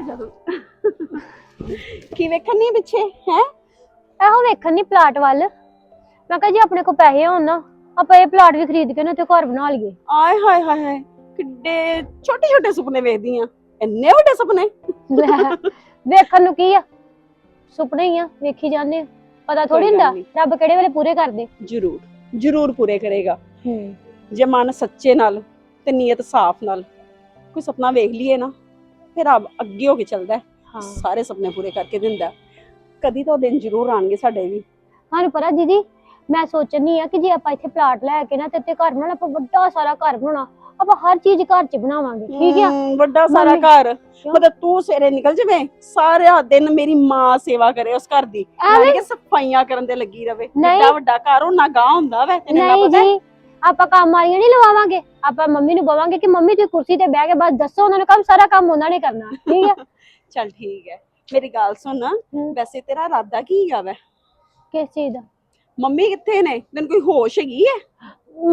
ਬੈਠ ਜਾ ਤੂੰ। ਕੀ ਵੇਖਣ ਨਹੀਂ ਪਿੱਛੇ ਹੈ? ਇਹੋ ਵੇਖਣ ਨਹੀਂ ਪਲਾਟ ਵੱਲ। ਮੈਂ ਕਿਹਾ ਜੇ ਆਪਣੇ ਕੋਲ ਪੈਸੇ ਹੋਣ ਨਾ ਆਪਾਂ ਇਹ ਪਲਾਟ ਵੀ ਖਰੀਦ ਕੇ ਨਾ ਤੇ ਘਰ ਬਣਾ ਲਈਏ। ਆਏ ਹਾਏ ਹਾਏ ਹਾਏ ਕਿੱਡੇ ਛੋਟੇ ਛੋਟੇ ਸੁਪਨੇ ਵੇਖਦੀ ਆ। ਇੰਨੇ ਵੱਡੇ ਸੁਪਨੇ। ਲੈ, ਵੇਖਣ ਨੂੰ ਕੀ ਆ? ਸੁਪਨੇ ਹੀ ਆ ਵੇਖੀ ਜਾਂਦੇ ਆ। ਪਤਾ ਥੋੜੀ ਗੱਲ ਹੁੰਦਾ। ਰੱਬ ਕਿਹੜੇ ਵੇਲੇ ਪੂਰੇ ਕਰਦੇ। ਜ਼ਰੂਰ ਜ਼ਰੂਰ ਪੂਰੇ ਕਰੇਗਾ। ਜੇ ਮਨ ਸੱਚੇ ਨਾਲ ਤੇ ਨੀਅਤ ਸਾਫ਼ ਨਾਲ ਕੋਈ ਸੁਪਨਾ ਵੇਖ ਲਈਏ ਨਾ ਫਿਰ ਰੱਬ ਅੱਗੇ ਹੋ ਕੇ ਚੱਲਦਾ ਹੈ। ਹਾਂ। ਸਾਰੇ ਸੁਪਨੇ ਪੂਰੇ ਕਰਕੇ ਦਿੰਦਾ ਹੈ। ਕਦੀ ਤਾਂ ਉਹ ਦਿਨ ਜ਼ਰੂਰ ਆਣਗੇ ਸਾਡੇ ਵੀ। ਤੁਹਾਨੂੰ ਪਤਾ ਦੀਦੀ ਮੈਂ ਸੋਚਣੀ ਆ ਕਿ ਜੇ ਆਪਾਂ ਇੱਥੇ ਪਲਾਟ ਲੈ ਕੇ ਨਾ ਤੇ ਇੱਥੇ ਘਰ ਬਣਾਉਣਾ ਆਪਾਂ ਵੱਡਾ ਸਾਰਾ ਘਰ ਬਣਾਉਣਾ ਆਪਾਂ ਹਰ ਚੀਜ਼ ਘਰ 'ਚ ਬਣਾਵਾਂਗੇ ਠੀਕ ਆ? ਹਮ, ਵੱਡਾ ਸਾਰਾ ਮੰਮੀ- ਘਰ ਮਤਲਬ ਤੂੰ ਸਵੇਰੇ ਨਿਕਲ ਜਵੇਂ ਸਾਰਾ ਦਿਨ ਮੇਰੀ ਮਾਂ ਸੇਵਾ ਕਰੇ ਉਸ ਘਰ ਦੀ। ਐਵੇਂ? ਕਿ ਸਫਾਈਆਂ ਕਰਨ ਦੇ ਲੱਗੀ ਰਵੇ। ਨਹੀਂ। ਵੱਡਾ ਵੱਡਾ ਘਰ ਉਹ ਨਾ ਗਾਂ ਹੁੰਦਾ ਵੈ ਤੈਨੂੰ ਨਾ ਨਹੀਂ ਪਤਾ ਹੈ? ਜੀ। ਆਪਾਂ ਕੰਮ ਵਾਲੀਆਂ ਨਹੀਂ ਲਵਾਵਾਂਗੇ। ਆਪਾਂ ਮੰਮੀ ਨੂੰ ਬਵਾਂਗੇ ਕਿ ਮੰਮੀ ਤੁਸੀਂ ਕੁਰਸੀ ਤੇ ਬਹਿ ਕੇ ਬਸ ਦੱਸੋ ਉਹਨਾਂ ਨੂੰ ਕੰਮ ਸਾਰਾ ਕੰਮ ਉਹਨਾਂ ਨੇ ਕਰਨਾ। ਠੀਕ ਆ? ਚੱਲ ਠੀਕ ਹੈ। ਮੇਰੀ ਗੱਲ ਸੁਣ। ਵੈਸੇ ਤੇਰਾ ਇਰਾਦਾ ਕੀ ਵੈ? ਕਿਸ ਚੀਜ਼ ਦਾ? ਮੰਮੀ ਕਿੱਥੇ ਨੇ? ਤੈਨੂੰ ਕੋਈ ਹੋਸ਼ ਹੈਗੀ ਹੈ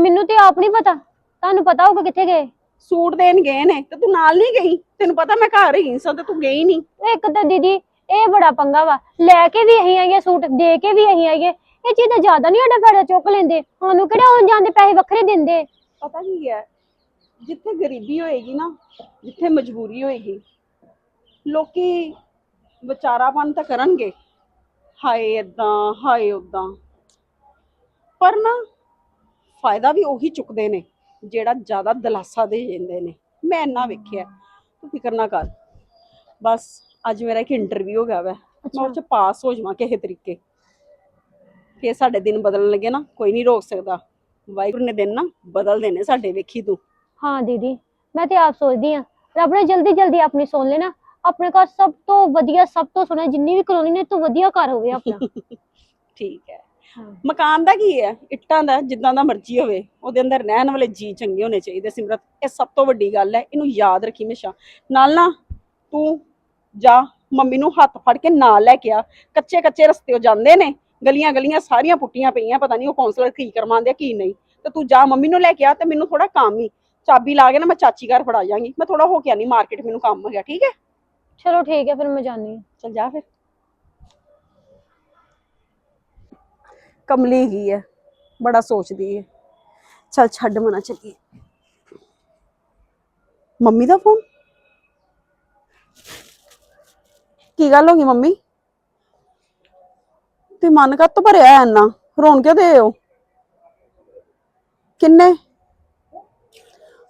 ਮੈਨੂੰ ਤੇ ਆਪ ਨਹੀਂ ਪਤਾ। ਤੁਹਾਨੂੰ ਪਤਾ ਹੋਊਗਾ ਕਿੱਥੇ ਗਏ। ਸੂਟ ਦੇਣ ਗਏ ਨੇ ਤੇ ਤੂੰ ਨਾਲ ਨਹੀਂ ਗਈ? ਤੈਨੂੰ ਪਤਾ ਮੈਂ ਘਰ ਹੀ ਸਾਂ ਤੇ ਤੂੰ ਗਈ ਨਹੀਂ। ਇੱਕ ਤਾਂ ਦੀਦੀ ਇਹ ਬੜਾ ਪੰਗਾ ਵਾ। ਲੈ ਕੇ ਵੀ ਅਸੀਂ ਆਈਏ ਸੂਟ ਦੇ ਕੇ ਵੀ ਅਸੀਂ ਆਈਏ। ਇਹ ਚੀਜ਼ਾਂ ਜ਼ਿਆਦਾ ਨਹੀਂ ਸਾਡਾ ਫਾਇਦਾ ਚੁੱਕ ਲੈਂਦੇ। ਸਾਨੂੰ ਕਿਹੜਾ ਆਉਣ ਜਾਂਦੇ ਪੈਸੇ ਵੱਖਰੇ ਦਿੰਦੇ? ਪਤਾ ਕੀ ਹੈ? ਜਿੱਥੇ ਗਰੀਬੀ ਹੋਏਗੀ ਨਾ ਜਿੱਥੇ ਮਜਬੂਰੀ ਹੋਏਗੀ ਲੋਕੀ ਵਿਚਾਰਾਪਨ ਤਾਂ ਕਰਨਗੇ। ਹਾਏ ਏਦਾਂ ਹਾਏ ਉਦਾਂ ਪਰ ਨਾ ਫਾਇਦਾ ਵੀ ਉਹੀ ਚੁੱਕਦੇ ਨੇ ਜਿਹੜਾ ਜ਼ਿਆਦਾ ਦਲਾਸਾ ਦੇ ਜਾਂਦੇ ਨੇ। ਮੈਂ ਇੰਨਾ ਵੇਖਿਆ ਤੂੰ ਫਿਕਰ ਨਾ ਕਰ। ਬਸ ਅੱਜ ਮੇਰਾ ਇੱਕ ਇੰਟਰਵਿਊ ਹੋ ਗਿਆ ਵੈ। ਮੈਂ ਉਹ ਚ ਪਾਸ ਹੋ ਜਾਵਾਂ ਕਿਸੇ ਤਰੀਕੇ। ਫੇਰ ਸਾਡੇ ਦਿਨ ਬਦਲਣ ਲੱਗੇ ਨਾ ਕੋਈ ਨਹੀਂ ਰੋਕ ਸਕਦਾ। ਵਾਹਿਗੁਰੂ ਨੇ ਦਿਨ ਨਾ ਬਦਲ ਦੇਣੇ ਸਾਡੇ ਵੇਖੀ ਤੂੰ। ਹਾਂ ਦੀਦੀ ਮੈਂ ਤੇ ਆਪ ਸੋਚਦੀ ਆ ਰੱਬ ਨੇ ਜਲਦੀ ਜਲਦੀ ਆਪਣੀ ਸੁਣ ਲੈਣਾ ਆਪਣੇ ਘਰ ਸਭ ਤੋਂ ਵਧੀਆ ਸਭ ਤੋਂ ਸੋਹਣਾ ਜਿੰਨੀ ਵੀ ਕਲੋਨੀ ਨੇ ਤੋਂ ਵਧੀਆ ਘਰ ਹੋਵੇ ਆਪਣਾ। ਠੀਕ ਹੈ। ਮਕਾਨ ਦਾ ਕੀ ਹੈ? ਇੱਟਾਂ ਦਾ ਜਿੱਦਾਂ ਦਾ ਮਰਜ਼ੀ ਹੋਵੇ ਉਹਦੇ ਅੰਦਰ ਰਹਿਣ ਵਾਲੇ ਜੀ ਚੰਗੇ ਹੋਣੇ ਚਾਹੀਦੇ ਸਿਮਰਤ। ਇਹ ਸਭ ਤੋਂ ਵੱਡੀ ਗੱਲ ਹੈ ਇਹਨੂੰ ਯਾਦ ਰੱਖੀ ਹਮੇਸ਼ਾ। ਨਾਲ ਨਾ ਤੂੰ ਜਾ ਮੰਮੀ ਨੂੰ ਹੱਥ ਫੜ ਕੇ ਨਾਲ ਲੈ ਕੇ ਆ। ਕੱਚੇ ਕੱਚੇ ਰਸਤੇ ਉਹ ਜਾਂਦੇ ਨੇ। ਗਲੀਆਂ ਗਲੀਆਂ ਸਾਰੀਆਂ ਪੁੱਟੀਆਂ ਪਈਆਂ ਪਤਾ ਨਹੀਂ ਉਹ ਕਾਉਂਸਲਰ ਕੀ ਕਰਵਾਉਂਦੇ ਆ ਕੀ ਨਹੀਂ। ਤੇ ਤੂੰ ਜਾ ਮੰਮੀ ਨੂੰ ਲੈ ਕੇ ਆ ਤੇ ਮੈਨੂੰ ਥੋੜਾ ਕੰਮ ਹੀ ਚਾਬੀ ਲਾ ਕੇ ਨਾ ਮੈਂ ਚਾਚੀ ਘਰ ਫੜਾ ਜਾਾਂਗੀ। ਮੈਂ ਥੋੜਾ ਹੋ ਕੇ ਆਨੀ ਮਾਰਕੀਟ ਮੈਨੂੰ ਕੰਮ ਹੋ ਗਿਆ ਠੀਕ ਹੈ? ਚਲੋ ਠੀਕ ਹੈ ਫਿਰ ਮੈਂ ਜਾਣੀ ਆ ਚਲ ਜਾ ਫਿਰ। ਕਮਲੀ ਕੀ ਹੈ? ਬੜਾ ਸੋਚਦੀ ਹੈ। ਚਲ ਛੱਡ ਮਨਾ ਚੱਲੀਏ ਮੰਮੀ ਦਾ ਫੋਨ? ਕੀ ਗੱਲ ਹੋ ਗਈ ਮੰਮੀ? ਤੇ ਮਨ ਕੱਤ ਭਰਿਆ ਐ ਇੰਨਾ। ਰੋਣ ਕੇ ਦੇ ਉਹ। ਕਿੰਨੇ?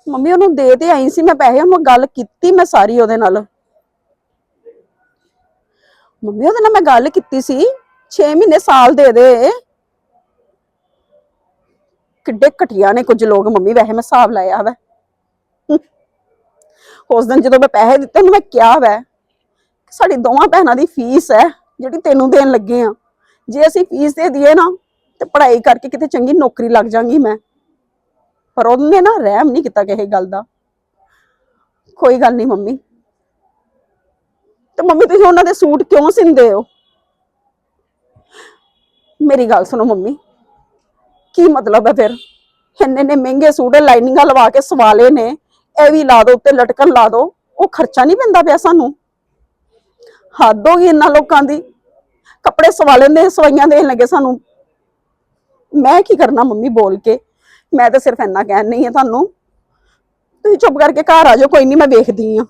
ਮੰਮੀ, ਉਹਨੂੰ ਦੇ ਤੇ ਆਈ ਸੀ, ਮੈਂ ਪੈਸੇ ਮੈਂ ਗੱਲ ਕੀਤੀ ਮੈਂ ਸਾਰੀ ਉਹਦੇ ਨਾਲ। ਮੰਮੀ, ਉਹਦੇ ਨਾਲ ਮੈਂ ਗੱਲ ਕੀਤੀ ਸੀ 6 ਮਹੀਨੇ ਸਾਲ ਦੇ ਦੇ। ਕਿੱਡੇ ਘਟੀਆ ਨੇ ਕੁਝ ਲੋਕ, ਮੰਮੀ, ਵੈਸੇ ਮੈਂ ਹਿਸਾਬ ਲਾਇਆ ਵਾ। ਉਸ ਦਿਨ ਜਦੋਂ ਮੈਂ ਪੈਸੇ ਦਿੱਤੇ, ਉਹਨੂੰ ਮੈਂ ਕਿਹਾ ਵੈ ਸਾਡੀ ਦੋਵਾਂ ਭੈਣਾਂ ਦੀ ਫੀਸ ਹੈ, ਜਿਹੜੀ ਤੈਨੂੰ ਦੇਣ ਲੱਗੇ ਆ। ਜੇ ਅਸੀਂ ਫੀਸ ਦੇ ਦਈਏ ਨਾ, ਤੇ ਪੜ੍ਹਾਈ ਕਰਕੇ ਕਿਤੇ ਚੰਗੀ ਨੌਕਰੀ ਲੱਗ ਜਾਗੀ ਮੈਂ। ਪਰ ਉਹਨੇ ਨਾ ਰਹਿਮ ਨਹੀਂ ਕੀਤਾ ਕਿਸੇ ਗੱਲ ਦਾ। ਕੋਈ ਗੱਲ ਨਹੀਂ ਮੰਮੀ। ਤੇ ਮੰਮੀ, ਤੁਸੀਂ ਉਹਨਾਂ ਦੇ ਸੂਟ ਕਿਉਂ ਸਿੰਦੇ ਹੋ? ਮੇਰੀ ਗੱਲ ਸੁਣੋ ਮੰਮੀ। ਕੀ ਮਤਲਬ ਹੈ ਫਿਰ? ਇੰਨੇ ਨੇ ਮਹਿੰਗੇ ਸੂਟ ਲਾਈਨਿੰਗਾਂ ਲਵਾ ਕੇ ਸਵਾਲੇ ਨੇ, ਇਹ ਵੀ ਲਾ ਦੋ, ਉੱਤੇ ਲਟਕਣ ਲਾ ਦੋ, ਉਹ ਖਰਚਾ ਨਹੀਂ ਪੈਂਦਾ ਪਿਆ ਸਾਨੂੰ। ਹੱਦ ਹੋ ਗਈ ਇਹਨਾਂ ਲੋਕਾਂ ਦੀ। ਕੱਪੜੇ ਸਵਾ ਲੈਂਦੇ, ਸਵਾਈਆਂ ਦੇਣ ਲੱਗੇ ਸਾਨੂੰ। ਮੈਂ ਕੀ ਕਰਨਾ ਮੰਮੀ ਬੋਲ ਕੇ? ਮੈਂ ਤਾਂ ਸਿਰਫ ਇੰਨਾ ਕਹਿਣ ਨਹੀਂ ਹੈ ਤੁਹਾਨੂੰ। ਤੁਸੀਂ ਚੁੱਪ ਕਰਕੇ ਘਰ ਆ ਜਾਓ, ਕੋਈ ਨਹੀਂ ਮੈਂ ਵੇਖਦੀ ਆ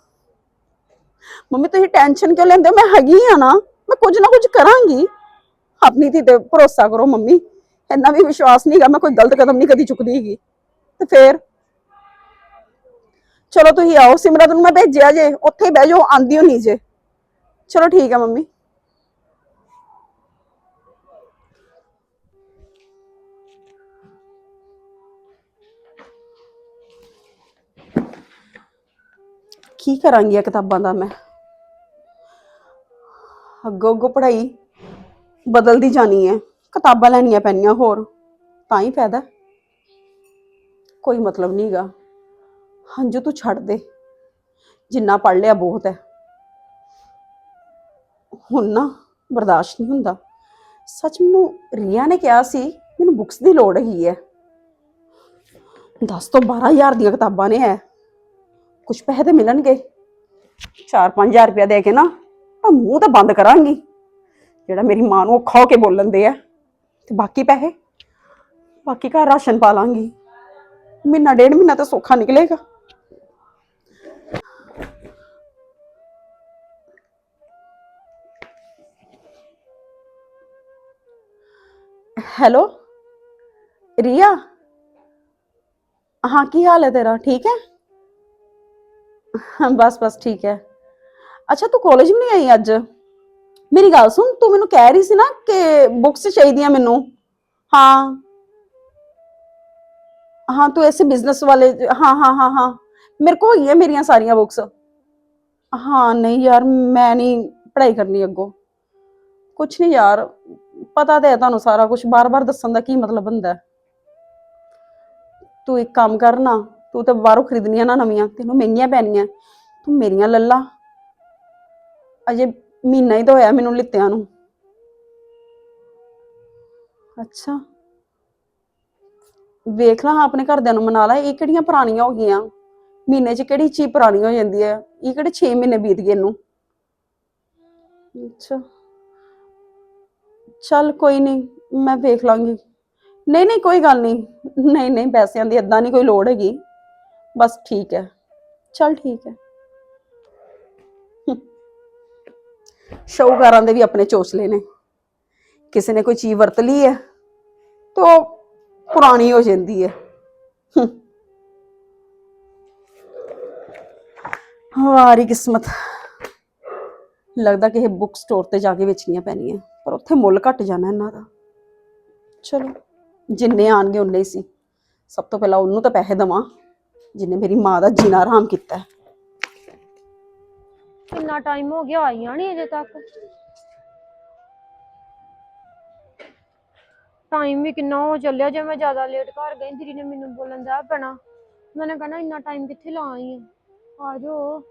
ਮੰਮੀ, ਤੁਸੀਂ ਟੈਨਸ਼ਨ ਕਿਉਂ ਲੈਂਦੇ ਹੋ? ਮੈਂ ਹੈਗੀ ਆ ਨਾ। ਮੈਂ ਕੁਝ ਨਾ ਕੁਝ ਕਰਾਂਗੀ। ਆਪਣੀ ਧੀ ਤੇ ਭਰੋਸਾ ਕਰੋ ਮੰਮੀ। ਇੰਨਾ ਵੀ ਵਿਸ਼ਵਾਸ ਨਹੀਂਗਾ ਮੈਂ ਕੋਈ ਗਲਤ ਕਦਮ ਨਹੀਂ ਕਦੀ ਚੁੱਕਦੀ ਹੈਗੀ। ਤੇ ਫੇਰ? ਚਲੋ ਤੁਸੀਂ ਆਓ, ਸਿਮਰਤ ਨੂੰ ਮੈਂ ਭੇਜਿਆ ਜੇ। ਉੱਥੇ ਬਹਿ ਜਾਓ ਆਂਦੀ ਹੋਣੀ ਜੇ। ਚਲੋ ਠੀਕ ਹੈ ਮੰਮੀ। ਕੀ ਕਰਾਂਗੀ ਇਹ ਕਿਤਾਬਾਂ ਦਾ ਮੈਂ? ਅੱਗੋਂ ਅੱਗੋਂ ਪੜ੍ਹਾਈ ਬਦਲਦੀ ਜਾਣੀ ਹੈ ਕਿਤਾਬਾਂ ਲੈਣੀਆਂ ਪੈਣੀਆਂ ਹੋਰ, ਤਾਂ ਹੀ ਫਾਇਦਾ। ਕੋਈ ਮਤਲਬ ਨਹੀਂਗਾ ਹੰਝੂ ਤੂੰ ਛੱਡ ਦੇ। ਜਿੰਨਾ ਪੜ ਲਿਆ ਬਹੁਤ ਹੈ ਹੁਣ ਨਾ ਬਰਦਾਸ਼ਤ ਨਹੀਂ ਹੁੰਦਾ। ਸੱਚ ਮੈਨੂੰ ਰੀਆ ਨੇ ਕਿਹਾ ਸੀ, ਮੈਨੂੰ ਬੁੱਕਸ ਦੀ ਲੋੜ ਹੈਗੀ ਹੈ 10 ਤੋਂ 12000 ਦੀਆਂ ਕਿਤਾਬਾਂ ਨੇ ਹੈ ਕੁਝ ਪੈਸੇ ਤੇ ਮਿਲਣਗੇ। 4-5000 ਰੁਪਇਆ ਦੇ ਕੇ ਨਾ, ਤਾਂ ਮੂੰਹ ਤਾਂ ਬੰਦ ਕਰਾਂਗੀ। ਜਿਹੜਾ ਮੇਰੀ ਮਾਂ ਨੂੰ ਔਖਾ ਹੋ ਕੇ ਬੋਲਣ ਦੇ ਆ। ਤੇ ਬਾਕੀ ਪੈਸੇ? ਬਾਕੀ ਘਰ ਰਾਸ਼ਨ ਪਾ ਲਾਂਗੀ। ਮਹੀਨਾ, ਡੇਢ ਮਹੀਨਾ ਤਾਂ ਸੌਖਾ ਨਿਕਲੇਗਾ। ਹੈਲੋ? ਰੀਆ? ਹਾਂ, ਕੀ ਹਾਲ ਹੈ ਤੇਰਾ? ਠੀਕ ਹੈ? ਬਸ ਬਸ, ਠੀਕ ਹੈ। ਅੱਛਾ, ਤੂੰ ਕਾਲਜ ਵੀ ਨਹੀਂ ਆਈ ਅੱਜ? ਮੇਰੀ ਗੱਲ ਸੁਣ, ਤੂੰ ਮੈਨੂੰ ਕਹਿ ਰਹੀ ਸੀ ਨਾ ਕਿ ਬੁੱਕਸ ਚਾਹੀਦੀਆਂ ਮੈਨੂੰ। ਹਾਂ। ਹਾਂ, ਤੂੰ ਐਸੇ ਬਿਜ਼ਨਸ ਵਾਲੇ, ਹਾਂ ਹਾਂ ਹਾਂ ਹਾਂ। ਮੇਰੇ ਕੋਲ ਹੋਈਆਂ ਮੇਰੀਆਂ ਸਾਰੀਆਂ ਬੁੱਕਸ ਹਾਂ, ਨਹੀਂ ਯਾਰ, ਮੈਂ ਨਹੀਂ ਪੜ੍ਹਾਈ ਕਰਨੀ ਅੱਗੋਂ। ਕੁਛ ਨਹੀਂ ਯਾਰ, ਪਤਾ ਤਾਂ ਹੈ ਤੁਹਾਨੂੰ ਸਾਰਾ ਕੁਛ, ਬਾਰ-ਬਾਰ ਦੱਸਣ ਦਾ ਕੀ ਮਤਲਬ ਹੁੰਦਾ ਤੂੰ ਇੱਕ ਕੰਮ ਕਰਨਾ ਤੂੰ ਤਾਂ ਬਾਹਰੋਂ ਖਰੀਦਣੀਆਂ ਨਾ ਨਵੀਆਂ, ਤੈਨੂੰ ਮਹਿੰਗੀਆਂ ਪੈਣੀਆਂ। ਤੂੰ ਮੇਰੀਆਂ ਲੱਲਾ। ਅਜੇ ਮਹੀਨਾ ਹੀ ਤਾਂ ਹੋਇਆ ਮੈਨੂੰ ਲਿੱਤਿਆਂ ਨੂੰ। ਅੱਛਾ। ਵੇਖ ਲਾ, ਆਪਣੇ ਘਰਦਿਆਂ ਨੂੰ ਮਨਾ ਲਾ, ਇਹ ਕਿਹੜੀਆਂ ਪੁਰਾਣੀਆਂ ਹੋ ਗਈਆਂ? ਮਹੀਨੇ 'ਚ ਕਿਹੜੀ ਚੀਜ਼ ਪੁਰਾਣੀ ਹੋ ਜਾਂਦੀ ਹੈ? ਇਹ ਕਿਹੜੇ 6 ਮਹੀਨੇ ਬੀਤ ਗਏ ਇਹਨੂੰ? ਅੱਛਾ। ਚੱਲ ਕੋਈ ਨਹੀਂ, ਮੈਂ ਵੇਖ ਲਾਂਗੀ। ਨਹੀਂ ਨਹੀਂ, ਕੋਈ ਗੱਲ ਨਹੀਂ। ਨਹੀਂ ਨਹੀਂ, ਪੈਸਿਆਂ ਦੀ ਏਦਾਂ ਨਹੀਂ ਕੋਈ ਲੋੜ ਹੈਗੀ। ਬਸ ਠੀਕ ਹੈ। ਚੱਲ ਠੀਕ ਹੈ। ਸ਼ੌਕਾਰਾਂ ਦੇ ਵੀ ਆਪਣੇ ਚੋਚਲੇ ਨੇ। ਕਿਸੇ ਨੇ ਕੋਈ ਚੀਜ਼ ਵਰਤ ਲਈ ਹੈ ਤਾਂ ਉਹ ਪੁਰਾਣੀ ਹੋ ਜਾਂਦੀ ਹੈ। ਵਾਰੀ ਕਿਸਮਤ। ਲੱਗਦਾ ਕਿ ਇਹ ਬੁੱਕ ਸਟੋਰ ਤੇ ਜਾ ਕੇ ਵੇਚਣੀਆਂ ਪੈਣੀਆਂ, ਪਰ ਉੱਥੇ ਮੁੱਲ ਘਟ ਜਾਣਾ ਇਹਨਾਂ ਦਾ। ਚਲੋ, ਜਿੰਨੇ ਆਣਗੇ ਉਨੇ ਹੀ ਸੀ। ਸਭ ਤੋਂ ਪਹਿਲਾਂ ਉਹਨੂੰ ਤਾਂ ਪੈਸੇ ਦਵਾਂ। ਜਿਨੇ ਮੇਰੀ ਮਾਂ ਦਾ ਜੀਣਾ ਆਰਾਮ ਕੀਤਾ ਹੈ। ਕਿੰਨਾ ਟਾਈਮ ਹੋ ਗਿਆ, ਆਈਆਂ ਨਹੀਂ ਅਜੇ ਤੱਕ। ਟਾਈਮ ਵੀ ਕਿੰਨਾ ਹੋ ਚੱਲਿਆ, ਜੇ ਮੈਂ ਜ਼ਿਆਦਾ ਲੇਟ ਘਰ ਗਈ, ਦੀਦੀ ਨੇ ਮੈਨੂੰ ਬੋਲਣ ਦਾ ਪੈਣਾ। ਮੈਨੇ ਕਹਣਾ ਇੰਨਾ ਟਾਈਮ ਕਿੱਥੇ ਲਾ ਆਈ ਆ? ਆ ਜਾਓ।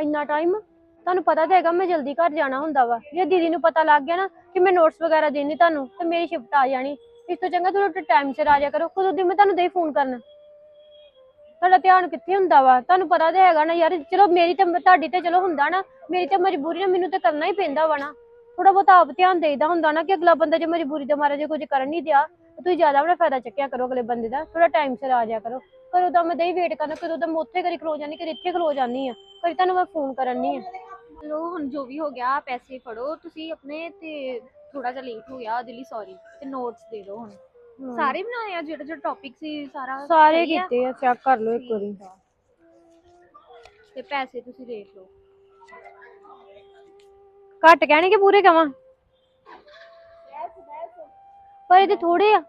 ਇੰਨਾ ਟਾਈਮ ਤੁਹਾਨੂੰ ਪਤਾ ਤਾਂ ਹੈਗਾ ਮੈਂ ਜਲਦੀ ਘਰ ਜਾਣਾ ਹੁੰਦਾ ਵਾ। ਜੇ ਦੀਦੀ ਨੂੰ ਪਤਾ ਲੱਗ ਗਿਆ ਨਾ ਕਿ ਮੈਂ ਨੋਟਸ ਵਗੈਰਾ ਦੇਣੀ ਤੁਹਾਨੂੰ, ਤੇ ਮੇਰੀ ਸ਼ਿਫਟ ਆ ਜਾਣੀ। ਇਸ ਤੋਂ ਚੰਗਾ ਥੋੜਾ ਟਾਈਮ ਸਿਰ ਆ ਜਾ ਕਰੋ। ਖੁਦ ਦੀ ਮੈਂ ਤੁਹਾਨੂੰ ਦੇ ਫੋਨ ਕਰਨਾ। ਤੁਹਾਡਾ ਧਿਆਨ ਕਿੱਥੇ ਹੁੰਦਾ ਵਾ? ਤੁਹਾਨੂੰ ਪਤਾ ਤਾਂ ਹੈਗਾ ਨਾ ਯਾਰ, ਚਲੋ ਮੇਰੀ ਤਾਂ ਤੁਹਾਡੀ ਤੇ ਚਲੋ ਹੁੰਦਾ ਨਾ। ਮੇਰੀ ਤਾਂ ਮਜਬੂਰੀ ਨਾਲ ਮੈਨੂੰ ਤਾਂ ਕਰਨਾ ਹੀ ਪੈਂਦਾ ਵਾ ਨਾ। ਥੋੜਾ ਬਹੁਤ ਆਪ ਧਿਆਨ ਦੇਈਦਾ ਹੁੰਦਾ ਨਾ ਕਿ ਅਗਲਾ ਬੰਦਾ ਜੇ ਮਜਬੂਰੀ ਦੇ ਮਾਰੇ ਜੇ ਕੁਝ ਕਰਨ ਨਹੀਂ ਦਿਆ ਤੁਸੀਂ ਜ਼ਿਆਦਾ ਆਪਣਾ ਫਾਇਦਾ ਚੱਕਿਆ ਕਰੋ ਅਗਲੇ ਬੰਦੇ ਦਾ। ਥੋੜਾ ਟਾਈਮ ਸਿਰ ਆ ਜਾ ਕਰੋ। ਕਦੋਂ ਤਾਂ ਮੈਂ ਦਈ ਵੇਟ ਕਰਨਾ, ਕਦੋਂ ਤਾਂ ਮੈਂ ਉੱਥੇ ਕਰੀ ਖਲੋ ਜਾਂਦੀ, ਕਦੀ ਇੱਥੇ ਖਲੋ ਜਾਂਦੀ ਆ। ਕਰੀ ਤੁਹਾਨੂੰ ਮੈਂ ਫੋਨ ਕਰਨ ਨਹੀਂ ਆ। ਚਲੋ ਹੁਣ ਜੋ ਵੀ ਹੋ ਗਿਆ ਪੈਸੇ ਫੜੋ। ਤੁਸੀਂ ਆਪਣੇ ਤੇ ਥੋੜਾ ਜਿਹਾ ਲੇਟ ਹੋ ਗਿਆ ਉਹਦੇ ਲਈ ਸੌਰੀ ਤੇ ਨੋਟਸ ਦੇ ਦਿਓ ਹੁਣ। ਸਾਰੇ ਬਣਾਏ ਆ ਜਿਹੜਾ ਜਿਹੜਾ ਟੌਪਿਕ ਸੀ ਸਾਰਾ ਸਾਰੇ ਸਹੀ ਆ? ਕੀਤੇ ਆ ਚੈੱਕ ਕਰ ਲਓ ਇੱਕ ਵਾਰੀ। ਤੇ ਪੈਸੇ ਤੁਸੀਂ ਦੇਖ ਲਓ। ਘੱਟ ਕਹਿਣੇ ਕਿ ਪੂਰੇ ਕਵਾਂ? ਪਰ ਇਹ ਤੇ ਥੋੜੇ ਆ।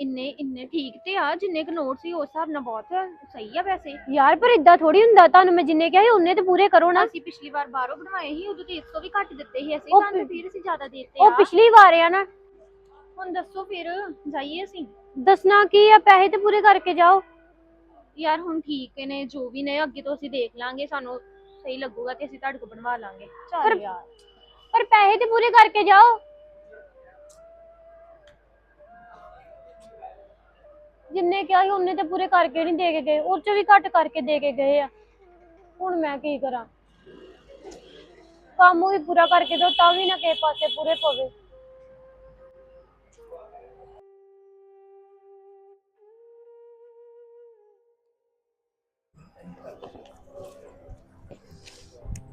ਇੰਨੇ ਇੰਨੇ ਠੀਕ ਤੇ ਆ ਜਿੰਨੇ ਕੁ ਨੋਟ ਸੀ ਉਸ ਹਿਸਾਬ ਨਾਲ ਬਹੁਤ ਸਹੀ ਆ ਪੈਸੇ ਯਾਰ ਪਰ ਇਦਾਂ ਥੋੜੀ ਹੁੰਦਾ ਤੁਹਾਨੂੰ ਮੈਂ ਜਿੰਨੇ ਕਿਹਾ ਸੀ ਉਹਨੇ ਤੇ ਪੂਰੇ ਕਰੋ ਨਾ। ਅਸੀਂ ਪਿਛਲੀ ਵਾਰ ਬਾਹਰੋਂ ਬਣਵਾਏ ਸੀ ਉਦੋਂ ਤੇ ਇਸ ਤੋਂ ਵੀ ਘੱਟ ਦਿੱਤੇ ਸੀ ਅਸੀਂ ਉਹ ਤੁਹਾਨੂੰ ਫਿਰ ਅਸੀਂ ਜ਼ਿਆਦਾ ਦੇ ਦਿੱਤੇ ਉਹ ਆ। ਪਿਛਲੀ ਵਾਰ ਆ ਨਾ। ਹੁਣ ਦੱਸੋ ਫਿਰ ਜਾਈਏ ਅਸੀਂ। ਦੱਸਣਾ ਕੀ ਆ ਪੈਸੇ ਤੇ ਪੂਰੇ ਕਰਕੇ ਜਾਓ। ਯਾਰ ਹੁਣ ਠੀਕ ਨੇ ਜੋ ਵੀ ਨੇ ਅੱਗੇ ਤੋਂ ਅਸੀਂ ਦੇਖ ਲਾਂਗੇ ਸਾਨੂੰ ਸਹੀ ਲੱਗੂਗਾ ਤੇ ਅਸੀਂ ਤੁਹਾਡੇ ਕੋਲ ਬਣਵਾ ਲਾਂਗੇ। ਪਰ- ਚੱਲ ਯਾਰ। ਪਰ ਪੈਸੇ ਤੇ ਪੂਰੇ ਕਰਕੇ ਜਾਓ। ਜਿੰਨੇ ਕਿਹਾ ਸੀ ਉਹਨੇ ਤੇ ਪੂਰੇ ਕਰਕੇ ਨਹੀਂ ਦੇ ਕੇ ਗਏ ਉਹ ਚ ਵੀ ਘੱਟ ਕਰਕੇ ਦੇ ਕੇ ਗਏ ਆ। ਹੁਣ ਮੈਂ ਕੀ ਕਰਾਂ? ਕੰਮ ਵੀ ਪੂਰਾ ਕਰਕੇ ਦੋ ਤਾਂ ਵੀ ਨਾ ਕਿਸੇ ਪਾਸੇ ਪੂਰੇ ਪਵੇ।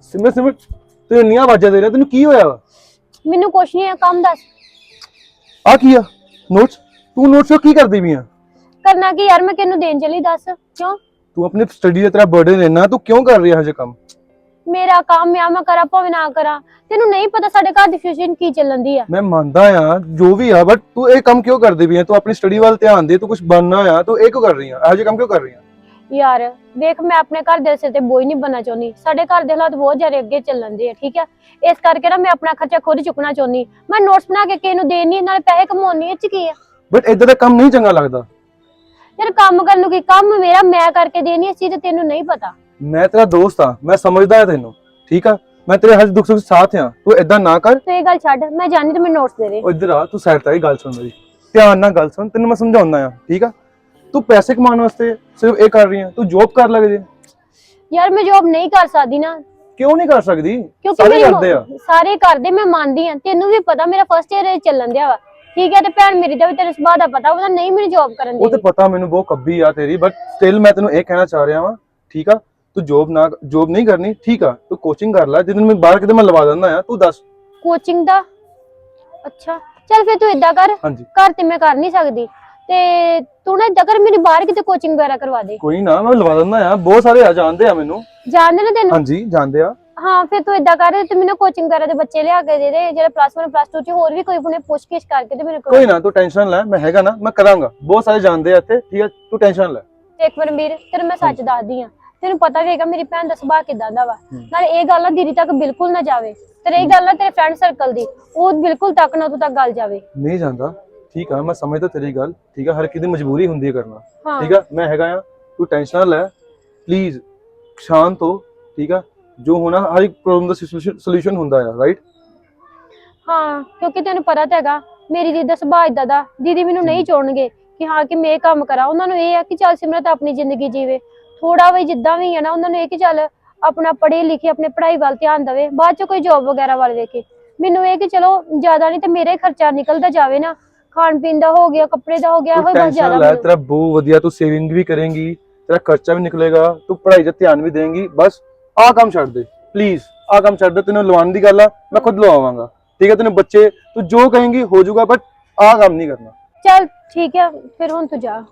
ਸਿਮਰ ਸਿਮਰ ਤੂੰ ਇੰਨੀਆਂ ਆਵਾਜ਼ਾਂ ਦੇ ਰਿਹਾ ਤੈਨੂੰ ਕੀ ਹੋਇਆ ਵਾ? ਮੈਨੂੰ ਕੁਛ ਨਹੀਂ ਆ ਕੰਮ ਦੱਸ। ਆ ਕੀ ਆ? ਨੋਟਸ? ਤੂੰ ਨੋਟਸ ਕੀ ਕਰਦੀ ਵੀ ਆ? ਕਰਨਾ ਕੀ ਯਾਰ ਮੈਂ ਕਿਹਨੂੰ ਦੇਣ ਚਲੀ ਦੱਸ? ਕਿਉਂ? ਤੂੰ ਆਪਣੀ ਸਟੱਡੀ ਦਾ ਤੇਰਾ ਬਰਡਨ ਲੈਣਾ ਤੂੰ ਕਿਉਂ ਕਰ ਰਹੀ ਹੈ ਹਜੇ ਕੰਮ? ਮੇਰਾ ਕੰਮ ਆ ਮੈਂ ਕਰਾਂ ਭਾਵੇਂ ਨਾ ਕਰਾਂ। ਤੈਨੂੰ ਨਹੀਂ ਪਤਾ ਸਾਡੇ ਘਰ ਦੀ ਫਿਊਚਰ ਕੀ ਚੱਲਣ ਦੀ ਆ। ਮੈਂ ਮੰਨਦਾ ਆ ਜੋ ਵੀ ਆ ਬਟ ਤੂੰ ਇਹ ਕੰਮ ਕਿਉਂ ਕਰਦੀ ਵੀ ਆ? ਤੂੰ ਆਪਣੀ ਸਟੱਡੀ ਵੱਲ ਧਿਆਨ ਦੇ ਤੂੰ ਕੁਝ ਬਣਨਾ ਆ ਤੂੰ ਇਹ ਕਿਉਂ ਕਰ ਰਹੀ ਆ? ਇਹੋ ਜਿਹੇ ਕੰਮ ਕਿਉਂ ਕਰ ਰਹੀ ਆ? ਯਾਰ ਵੇਖ ਮੈਂ ਆਪਣੇ ਘਰ ਦੇ ਸਿਰ ਤੇ ਬੋਝ ਨਹੀਂ ਬਣਨਾ ਚਾਹੁੰਦੀ। ਸਾਡੇ ਘਰ ਦੇ ਹਾਲਾਤ ਬਹੁਤ ਜ਼ਿਆਦਾ ਅੱਗੇ ਚੱਲਣ ਦੇ ਆ ਠੀਕ ਆ? ਇਸ ਕਰਕੇ ਨਾ ਮੈਂ ਆਪਣਾ ਖਰਚਾ ਖੁਦ ਚੁੱਕਣਾ ਚਾਹੁੰਦੀ। ਮੈਂ ਨੋਟਸ ਬਣਾ ਕੇ ਕਿਸੇ ਨੂੰ ਦੇਣੀ ਨਾਲੇ ਪੈਸੇ ਕਮਾਉਣੀ ਇਹ ਚ ਕੀ ਆ? ਬਟ ਇਦਾਂ ਦਾ ਕੰਮ ਨਹੀਂ ਚੰਗਾ ਲੱਗਦਾ। ਯਾਰ ਕੰਮ ਕਰਨ ਨੂੰ ਕੀ ਕੰਮ ਮੇਰਾ ਮੈਂ ਕਰਕੇ ਦੇਣੀ ਇਸ ਚੀਜ਼ ਤੇ ਤੈਨੂੰ ਨਹੀਂ ਪਤਾ। ਮੈਂ ਤੇਰਾ ਦੋਸਤ ਆ ਮੈਂ ਸਮਝਦਾ ਆ ਤੈਨੂੰ ਠੀਕ ਆ? ਮੈਂ ਤੇਰੇ ਹਰ ਦੁੱਖ ਸੁੱਖ ਸਾਥ ਆ ਤੂੰ ਇਦਾਂ ਨਾ ਕਰ। ਤੂੰ ਇਹ ਗੱਲ ਛੱਡ ਮੈਂ ਜਾਣੀ ਤੇ ਮੈਨੂੰ ਨੋਟਸ ਦੇ ਦੇ। ਉਹ ਇੱਧਰ ਆ ਤੂੰ ਸਾਈਡ ਤੇ ਆ, ਗੱਲ ਸੁਣ ਮੇਰੀ। ਧਿਆਨ ਨਾਲ ਗੱਲ ਸੁਣ ਤੈਨੂੰ ਮੈਂ ਸਮਝਾਉਂਦਾ ਆ ਠੀਕ ਆ? ਤੂੰ ਪੈਸੇ ਕਮਾਉਣ ਵਾਸਤੇ ਸਿਰਫ ਇਹ ਕਰ ਰਹੀ ਆ ਤੂੰ ਜੌਬ ਕਰ ਲੱਗਦੀ ਯਾਰ ਮੈਂ ਜੋਬ ਨਹੀਂ ਕਰ ਸਕਦੀ ਨਾ। ਕਿਉਂ ਨਹੀਂ ਕਰ ਸਕਦੀ? ਕਿਉਂਕਿ ਸਾਰੇ ਮੇਰੀ ਕਰਦੇ ਆ। ਮ- ਸਾਰੇ ਕਰਦੇ ਮੈਂ ਮੰਨਦੀ ਆ ਤੈਨੂੰ ਵੀ ਪਤਾ ਮੇਰਾ ਫਸਟ ਇਅਰ ਚੱਲਣ ਦਿਆ ਵਾ। ਠੀਕ ਹੈ ਤੇ ਭੈਣ ਮੇਰੀ ਦਾ ਵੀ ਤੇਰੇ ਸੁਭਾਅ ਦਾ ਪਤਾ ਉਹਦਾ ਨਹੀਂ ਮੈਨੂੰ ਜੌਬ ਕਰਨ ਉਹ ਤੇ ਪਤਾ ਮੈਨੂੰ ਬਹੁਤ ਕੱਬੀ ਆ ਤੇਰੀ ਬਟ ਸਟਿਲ ਮੈਂ ਤੈਨੂੰ ਇਹ ਕਹਿਣਾ ਚਾਹ ਰਿਹਾ ਵਾਂ ਠੀਕ ਆ? ਤੂੰ ਜੌਬ ਨਾ ਜੌਬ ਨਹੀਂ ਕਰਨੀ ਠੀਕ ਆ? ਤੂੰ ਕੋਚਿੰਗ ਕਰ ਲੈ ਜਦੋਂ ਮੈਂ ਬਾਹਰ ਕਿਤੇ ਮੈਂ ਲਵਾ ਦਿੰਦਾ ਆ ਤੂੰ ਦੱਸ। ਕੋਚਿੰਗ ਦਾ? ਅੱਛਾ ਚੱਲ ਫਿਰ ਤੂੰ ਇਦਾਂ ਕਰ ਹਾਂਜੀ। ਘਰ ਤੇ ਮੈਂ ਕਰ ਨਹੀਂ ਸਕਦੀ ਤੇ ਤੂੰ ਨਾ ਇਦਾਂ ਕਰ ਮੇਰੀ ਬਾਹਰ ਕਿਤੇ ਕੋਚਿੰਗ ਵਗੈਰਾ ਕਰਵਾ ਦੇ। ਕੋਈ ਨਾ ਮੈਂ ਲਵਾ ਦਿੰਦਾ ਆ ਬਹੁਤ ਸਾਰੇ ਆ ਜਾਣਦੇ ਆ ਮੈਨੂੰ। ਜਾਣਦੇ ਨਾ ਤੈਨੂੰ? ਹਾਂਜੀ ਜਾਣਦੇ ਆ। ਹਾਂ ਫਿਰ ਤੂੰ ਇਦਾਂ ਕਰ ਤੇ ਮੈਨੂੰ ਕੋਚਿੰਗ ਵਗੈਰਾ ਦੇ ਬੱਚੇ ਲਿਆ ਕੇ ਦੇ ਦੇ ਜਿਹੜੇ ਪਲੱਸ 1 ਪਲੱਸ 2 ਚ ਹੋਰ ਵੀ ਕੋਈ ਹੁਣੇ ਪੁੱਛ-ਗਿੱਛ ਕਰਕੇ ਤੇ ਮੈਨੂੰ ਕੋਈ ਨਾ ਤੂੰ ਟੈਨਸ਼ਨ ਲੈ ਮੈਂ ਹੈਗਾ ਨਾ ਮੈਂ ਕਰਾਂਗਾ। ਬਹੁਤ ਸਾਰੇ ਜਾਣਦੇ ਆ ਇੱਥੇ ਠੀਕ ਆ? ਤੂੰ ਟੈਨਸ਼ਨ ਲੈ। ਇੱਕ ਵਾਰ ਵੀਰ ਤੈਨੂੰ ਮੈਂ ਸੱਚ ਦੱਸਦੀ ਆ ਤੈਨੂੰ ਪਤਾ ਵੀ ਹੈਗਾ ਮੇਰੀ ਭੈਣ ਦਾ ਸੁਭਾਅ ਕਿਦਾਂ ਦਾ ਵਾ। ਨਾਲੇ ਇਹ ਗੱਲ ਨਾ ਦੀਦੀ ਤੱਕ ਬਿਲਕੁਲ ਨਾ ਜਾਵੇ। ਤੇ ਰਹੀ ਗੱਲ ਨਾ ਤੇਰੇ ਫਰੈਂਡ ਸਰਕਲ ਦੀ ਉਹ ਬਿਲਕੁਲ ਤੱਕ ਨਾ ਤੂੰ ਤੱਕ ਗੱਲ ਜਾਵੇ। ਨਹੀਂ ਜਾਂਦਾ। ਠੀਕ ਆ ਮੈਂ ਸਮਝਦਾ ਤੇਰੀ ਗੱਲ। ਠੀਕ ਆ ਹਰ ਕਿਸੇ ਦੀ ਮਜਬੂਰੀ ਹੁੰਦੀ ਹੈ ਕਰਨਾ। ਹਾਂ। ਠੀਕ ਆ? ਮੈਂ ਹੈਗਾ ਆ ਤੂੰ ਟੈਨਸ਼ਨ ਨਾ ਲੈ। ਪਲੀਜ਼ ਸ਼ਾਂਤ ਹੋ। ਠੀਕ ਆ? ਜੋ ਹੋਣਾ ਹਰ ਇੱਕ ਪ੍ਰੋਬਲਮ ਦਾ ਸੋਲੂਸ਼ਨ ਹੁੰਦਾ ਆ ਰਾਈਟ ਹਾਂ ਕਿਉਂਕਿ ਤੈਨੂੰ ਪਤਾ ਤਾਂ ਹੈਗਾ ਮੇਰੀ ਦੀਦੀ ਦਾ ਸੁਭਾਅ ਇਦਾਂ ਦਾ ਦੀਦੀ ਮੈਨੂੰ ਨਹੀਂ ਚਾਹਣਗੇ ਕਿ ਹਾਂ ਕਿ ਮੈਂ ਇਹ ਕੰਮ ਕਰਾਂ। ਉਹਨਾਂ ਨੂੰ ਇਹ ਆ ਕਿ ਚੱਲ ਸਿਮਰਤ ਆਪਣੀ ਜ਼ਿੰਦਗੀ ਜੀਵੇ। ਥੋੜਾ ਵੀ ਜਿੱਦਾਂ ਵੀ ਹੈ ਨਾ ਉਹਨਾਂ ਨੂੰ ਇਹ ਕਿ ਚੱਲ ਆਪਣਾ ਪੜ੍ਹੇ ਲਿਖੇ ਆਪਣੇ ਪੜ੍ਹਾਈ ਵੱਲ ਧਿਆਨ ਦੇਵੇ। ਬਾਅਦ ਚ ਕੋਈ ਜੌਬ ਵਗੈਰਾ ਵੱਲ ਵੇਖੇ। ਮੈਨੂੰ ਇਹ ਕਿ ਚਲੋ ਜ਼ਿਆਦਾ ਨਹੀਂ ਤੇ ਮੇਰੇ ਖਰਚਾ ਨਿਕਲਦਾ ਜਾਵੇ ਨਾ। ਖਾਣ ਪੀਣ ਦਾ ਹੋ ਗਿਆ ਕੱਪੜੇ ਦਾ ਹੋ ਗਿਆ ਹੋਏ ਬਸ ਜ਼ਿਆਦਾ ਲੈ ਤੇਰਾ ਬਹੁਤ ਵਧੀਆ ਤੂੰ ਸੇਵਿੰਗ ਵੀ ਕਰੇਂਗੀ ਤੇਰਾ ਖਰਚਾ ਵੀ ਨਿਕਲੇਗਾ ਤੂੰ ਪੜ੍ਹਾਈ 'ਤੇ ਧਿਆਨ ਵੀ ਦੇਂਗੀ ਬਸ। ਆਹ ਕੰਮ ਛੱਡ ਦੇ ਪਲੀਜ਼ ਆਹ ਕੰਮ ਛੱਡ ਦੇ ਤੈਨੂੰ ਲਵਾਉਣ ਦੀ ਗੱਲ ਆ ਮੈਂ ਖੁਦ ਲਵਾਵਾਂਗਾ। ਠੀਕ ਹੈ ਤੈਨੂੰ ਬੱਚੇ ਤੂੰ ਜੋ ਕਹੇਂਗੀ ਹੋ ਜਾਊਗਾ ਬਟ ਆਹ ਕੰਮ ਨਹੀਂ ਕਰਨਾ। ਚੱਲ ਠੀਕ ਹੈ ਫਿਰ ਹੁਣ ਤੂੰ ਜਾ।